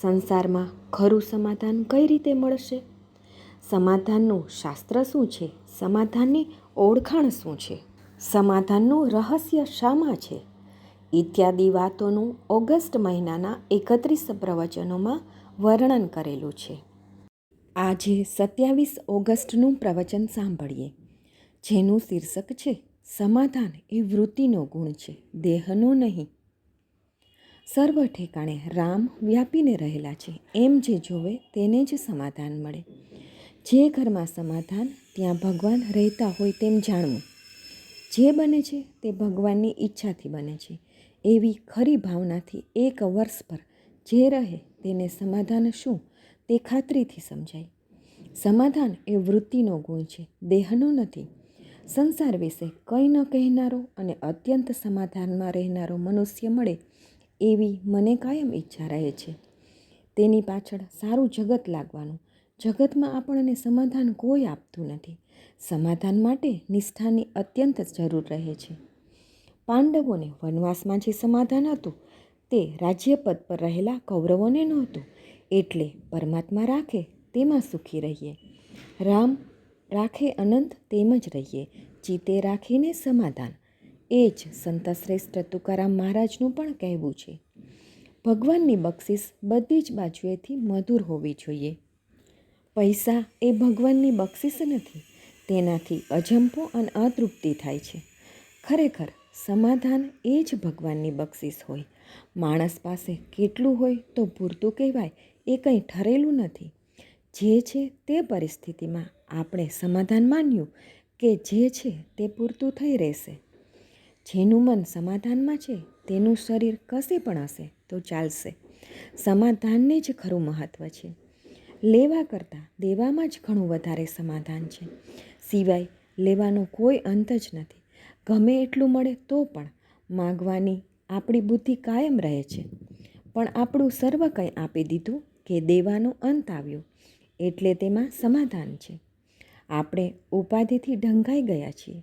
સંસારમાં ખરું સમાધાન કઈ રીતે મળશે? સમાધાનનું શાસ્ત્ર શું છે? સમાધાનની ઓળખાણ શું છે? સમાધાનનું રહસ્ય શામાં છે? ઇત્યાદિ વાતોનું ઓગસ્ટ મહિનાના એકત્રીસ પ્રવચનોમાં વર્ણન કરેલું છે. આજે સત્યાવીસ ઓગસ્ટનું પ્રવચન સાંભળીએ. જેનું શીર્ષક છે, સમાધાન એ વૃત્તિનો ગુણ છે, દેહનો નહીં સર્વ ઠેકાણે રામ વ્યાપીને રહેલા છે. એમ જે જોવે તેને જ સમાધાન મળે. જે ઘરમાં સમાધાન ત્યાં ભગવાન રહેતા હોય તેમ જાણવું. જે બને છે તે ભગવાનની ઈચ્છાથી બને છે. એવી ખરી ભાવનાથી એક વર્ષ પર જે રહે તેને સમાધાન શું તે ખાતરીથી સમજાય. સમાધાન એ વૃત્તિનો ગુણ છે, દેહનો નથી. સંસાર વિશે કંઈ ન કહેનારો અને અત્યંત સમાધાનમાં રહેનારો મનુષ્ય મળે એવી મને કાયમ ઈચ્છા રહે છે. તેની પાછળ સારું જગત લાગવાનું. જગતમાં આપણને સમાધાન કોઈ આપતું નથી. સમાધાન માટે નિષ્ઠાની અત્યંત જરૂર રહે છે. પાંડવોને વનવાસમાં જે સમાધાન હતું, તે રાજ્યપદ પર રહેલા કૌરવોને નહોતું. એટલે પરમાત્મા રાખે તેમાં સુખી રહીએ. રામ રાખે અનંત તેમ જ રહીએ. જીતે રાખીને સમાધાન. એ જ સંત શ્રેષ્ઠ તુકારામ મહારાજનું પણ કહેવું છે. ભગવાનની બક્ષિસ બધી જ બાજુએથી મધુર હોવી જોઈએ. પૈસા એ ભગવાનની બક્ષિસ નથી, તેનાથી અજંપો અને અતૃપ્તિ થાય છે. ખરેખર, સમાધાન એ જ ભગવાનની બક્ષિસ હોય. માણસ પાસે કેટલું હોય તો પૂરતું કહેવાય, એ કંઈ ઠરેલું નથી. જે છે તે પરિસ્થિતિમાં આપણે સમાધાન માન્યું કે જે છે તે પૂરતું થઈ રહેશે. જેનું મન સમાધાનમાં છે, તેનું શરીર કશે પણ હશે તો ચાલશે. સમાધાનને જ ખરું મહત્ત્વ છે. લેવા કરતાં દેવામાં જ ઘણું વધારે સમાધાન છે. સિવાય લેવાનો કોઈ અંત જ નથી. ગમે એટલું મળે તો પણ માગવાની આપણી બુદ્ધિ કાયમ રહે છે. પણ આપણું સર્વ કંઈ આપી દીધું કે દેવાનો અંત આવ્યો, એટલે તેમાં સમાધાન છે. આપણે ઉપાધિથી ઢંકાઈ ગયા છીએ.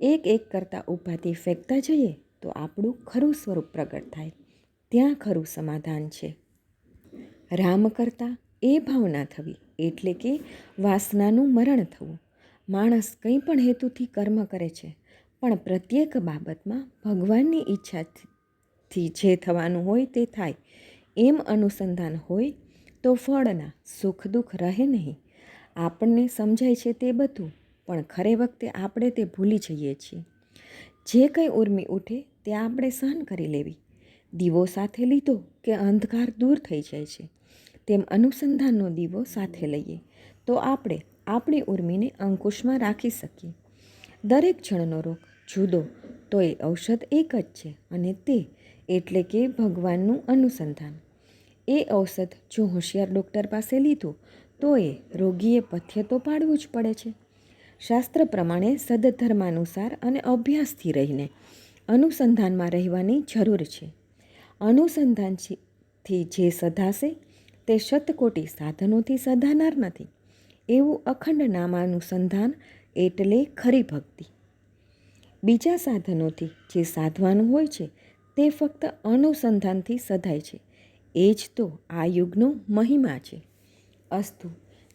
એક એક કરતાં ઉપાધિ ફેંકતા જઈએ તો આપણું ખરું સ્વરૂપ પ્રગટ થાય. ત્યાં ખરું સમાધાન છે. રામ કરતાં એ ભાવના થવી એટલે કે વાસનાનું મરણ થવું. માણસ કંઈ પણ હેતુથી કર્મ કરે છે, પણ પ્રત્યેક બાબતમાં ભગવાનની ઈચ્છાથી જે થવાનું હોય તે થાય. એમ અનુસંધાન હોય તો ફળના સુખ દુઃખ રહે નહીં. આપણને સમજાય છે તે બધું. પણ ખરે વખતે આપણે તે ભૂલી જઈએ છીએ. જે કંઈ ઉર્મી ઉઠે તે આપણે સહન કરી લેવી. દીવો સાથે લીધો કે અંધકાર દૂર થઈ જાય છે. તેમ અનુસંધાનનો દીવો સાથે લઈએ તો આપણે આપણી ઉર્મીને અંકુશમાં રાખી શકીએ. દરેક જણનો રોગ જુદો, તો એ ઔષધ એક જ છે અને તે એટલે કે ભગવાનનું અનુસંધાન. એ ઔષધ જો હોશિયાર ડૉક્ટર પાસે લીધું, તો એ રોગીએ પથ્ય તો પાડવું જ પડે છે. શાસ્ત્ર પ્રમાણે સદધર્માનુસાર અને અભ્યાસથી રહીને અનુસંધાનમાં રહેવાની જરૂર છે. અનુસંધાનથી જે સધાશે તે શતકોટી સાધનોથી સધાનાર નથી. એવું અખંડ નામાનુસંધાન એટલે ખરી ભક્તિ. બીજા સાધનોથી જે સાધવાનું હોય છે તે ફક્ત અનુસંધાનથી સધાય છે. એ જ તો આ યુગનો મહિમા છે. અસ્તુ